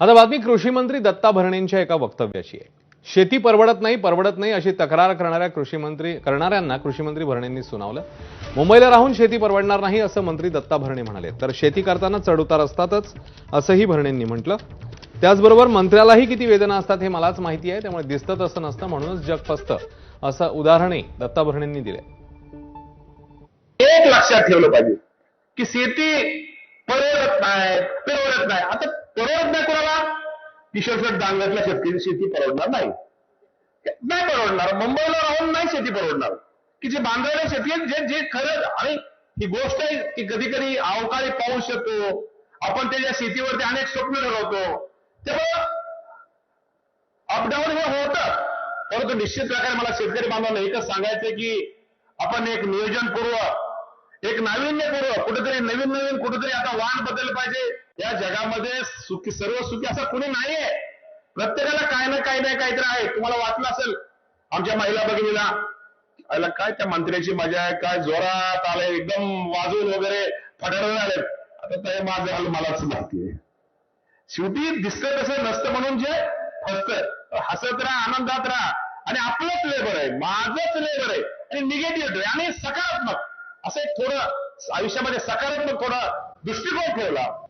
आता बातमी कृषी मंत्री दत्ता भरणेंच्या एका वक्तव्याची आहे. शेती परवडत नाही परवडत नाही अशी तक्रार करणाऱ्या कृषी मंत्री करणाऱ्यांना कृषी मंत्री भरणेंनी सुनावलं. मुंबईला राहून शेती परवडणार नाही असं मंत्री दत्ता भरणे म्हणाले. तर शेती करताना चढउतार असतातच असंही भरणेंनी म्हटलं. त्याचबरोबर मंत्र्यालाही किती वेदना असतात हे मलाच माहिती आहे त्यामुळे दिसतं तसं नसतं म्हणूनच जग फसतं असं उदाहरणही दत्ता भरणेंनी दिलं. एक लक्षात ठेवलं पाहिजे की शेती परवडत नाही परवडत नाही. आता परवडत नाही कोणाला? किशोरशेठ डांगरच्या शेतकरी शेती परवडणार नाही. नाही परवडणार. मुंबईला राहून नाही शेती परवडणार. की जे बांधलेल्या शेती जे जे खरं आणि ही गोष्ट आहे की कधी कधी अवकाळी पाऊस येतो आपण त्याच्या शेतीवरती अनेक स्वप्न ठरवतो. तेव्हा अपडाऊन हे होतं परंतु निश्चित प्रकारे मला शेतकरी बांधवांना एकच सांगायचं की आपण एक नियोजनपूर्व एक नाविन्यपूर्व कुठेतरी नवीन नवीन कुठेतरी आता वाण बदललं पाहिजे. या जगामध्ये सुखी सर्व सुखी असं कुणी नाहीये. प्रत्येकाला काय ना काय नाही काहीतरी आहे. तुम्हाला वाटलं असेल आमच्या महिला भगिनीला आयला काय त्या मंत्र्याची मजा आहे? काय जोरात आले एकदम वाजून वगैरे फटाडून आले. आता ते माझं हाल मलाच माहिती शेवटी दिसतं तसं नसतं म्हणून जे फसतं. हसत राहा आनंदात राहा. आणि आपलंच लेबर आहे. माझंच लेबर आहे. आणि निगेटिव्ह आणि सकारात्मक. असं एक थोडं आयुष्यामध्ये सकारात्मक थोडा दृष्टिकोन ठेवला.